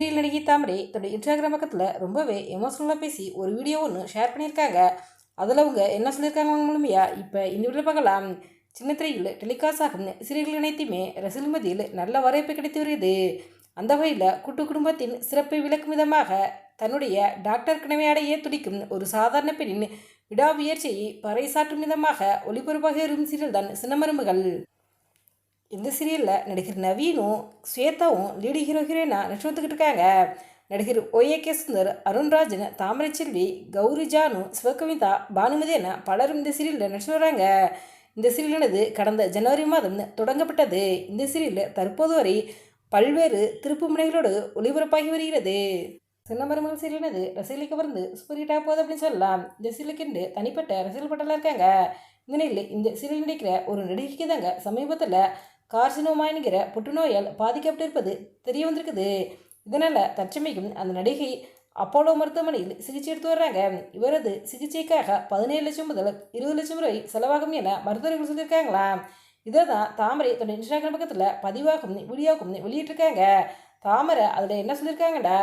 நடிகை தாமரை தன்னுடைய இன்ஸ்டாகிராம் பக்கத்தில் ரொம்பவே எமோஷனலாக பேசி ஒரு வீடியோ ஒன்று ஷேர் பண்ணியிருக்காங்க. அதில் அவங்க என்ன சொல்லியிருக்காங்க முழுமையா இப்போ இந்த வீடியோ பார்க்கலாம். சின்ன திரையில் டெலிகாஸ்ட் ஆகும் சிறைகள் அனைத்துமே ரசிகர்கள் மத்தியில் நல்ல வரவேற்பு கிடைத்து வருகிறது. அந்த வகையில் கூட்டு குடும்பத்தின் சிறப்பை விளக்கும் விதமாக தன்னுடைய டாக்டர் கனவை அடைய துடிக்கும் ஒரு சாதாரண பெண்ணின் விடாமுயற்சியை பறைசாற்றும் விதமாக ஒளிபரப்பாக இருக்கும் சீரியல் தான் சின்னமருமகள். இந்த சீரியலில் நடிகர் நவீனும் ஸ்வேதாவும் லீடு ஹீரோ ஹீரோயினாக நடிச்சு இருக்காங்க. நடிகர் ஒய்ஏகே சுந்தர் அருண்ராஜன் தாமரை செல்வி கௌரி ஜானு சிவகவிதா பானுமதி என பலரும் இந்த சீரியலில் நடிச்சு வராங்க. இந்த சீரியலானது கடந்த ஜனவரி மாதம் தொடங்கப்பட்டது. இந்த சீரியலில் தற்போது வரை பல்வேறு திருப்புமுனைகளோடு ஒளிபரப்பாகி வருகிறது. சின்னமருமகள் சீரியலானது ரசிகலை கவர்ந்து சூப்பர் ஹிட்டாக போகுது அப்படின்னு சொல்லலாம். இந்த சீரியலுக்கு தனிப்பட்ட ரசிகல் பட்டலாம் இருக்காங்க. இந்த நிலையில் இந்த சீரியல் நடிக்கிற ஒரு நடிகைக்கு தாங்க சமீபத்தில் கார்சினோமா என்கிற புற்றுநோயால் பாதிக்கப்பட்டிருப்பது தெரிய வந்திருக்குது இதனால் தற்சமைக்கும் அந்த நடிகை அப்போலோ மருத்துவமனையில் சிகிச்சை எடுத்து வர்றாங்க. இவரது சிகிச்சைக்காக பதினேழு லட்சம் முதல் இருபது லட்சம் ரூபாய் செலவாகும் என மருத்துவர்கள் சொல்லியிருக்காங்களாம் இதை தான் தாமரை தன்னுடைய இன்ஸ்டாகிராம் பக்கத்தில் பதிவாகும் வீடியோக்கும் வெளியிட்டிருக்காங்க. தாமரை அதில் என்ன சொல்லியிருக்காங்கடா?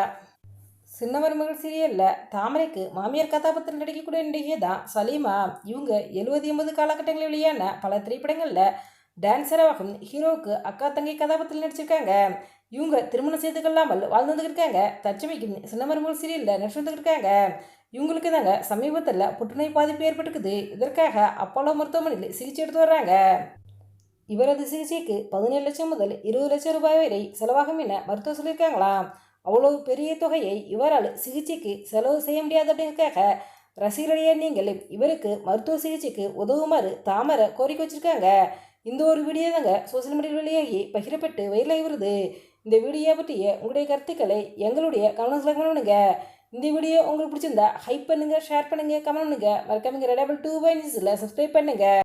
சின்ன மருமகள் சீரியலில் தாமரைக்கு மாமியார் கதாபாத்திரம் நடிக்கக்கூடிய நடிகை தான் சலீமா. இவங்க எழுபது எண்பது காலகட்டங்களில் வெளியான பல திரைப்படங்களில் டான்ஸராகவும் ஹீரோவுக்கு அக்கா தங்கை கதாபாத்திரத்தில் நடிச்சிருக்காங்க. இவங்க திருமணம் செய்து கொள்ளாமல் வாழ்ந்து இருக்காங்க தச்சமைக்கும் சின்னமருமகள் சீரியலில் நடிச்சு இருக்காங்க இவங்களுக்கு தாங்க சமீபத்தில் புற்றுநோய் பாதிப்பு ஏற்பட்டுக்குது இதற்காக அப்போலோ மருத்துவமனையில் சிகிச்சை எடுத்து வர்றாங்க. இவரது சிகிச்சைக்கு பதினேழு லட்சம் முதல் இருபது லட்சம் ரூபாய் வரை செலவாகும் என மருத்துவம் சொல்லியிருக்காங்களாம். அவ்வளோ பெரிய தொகையை இவரால் சிகிச்சைக்கு செலவு செய்ய முடியாது அப்படிங்கிறதுக்காக ரசிகர்களையே நீங்கள் இவருக்கு மருத்துவ சிகிச்சைக்கு உதவுமாறு தாமரை கோரிக்கை வச்சுருக்காங்க. இந்த ஒரு வீடியோ தாங்க சோசியல் மீடியா வெளியாகி பகிரப்பட்டு வைரலாகி வருது. இந்த வீடியோ பற்றிய உங்களுடைய கருத்துக்களை எங்களுடைய கமெண்ட்ஸில் பண்ணுங்க. இந்த வீடியோ உங்களுக்கு பிடிச்சிருந்தா ஹைப் பண்ணுங்கள் ஷேர் பண்ணுங்கள் கமெண்ட் பண்ணுங்கள் மறக்காமங்க ரெடபிள் டூ பை நியூஸில் சப்ஸ்கிரைப் பண்ணுங்கள்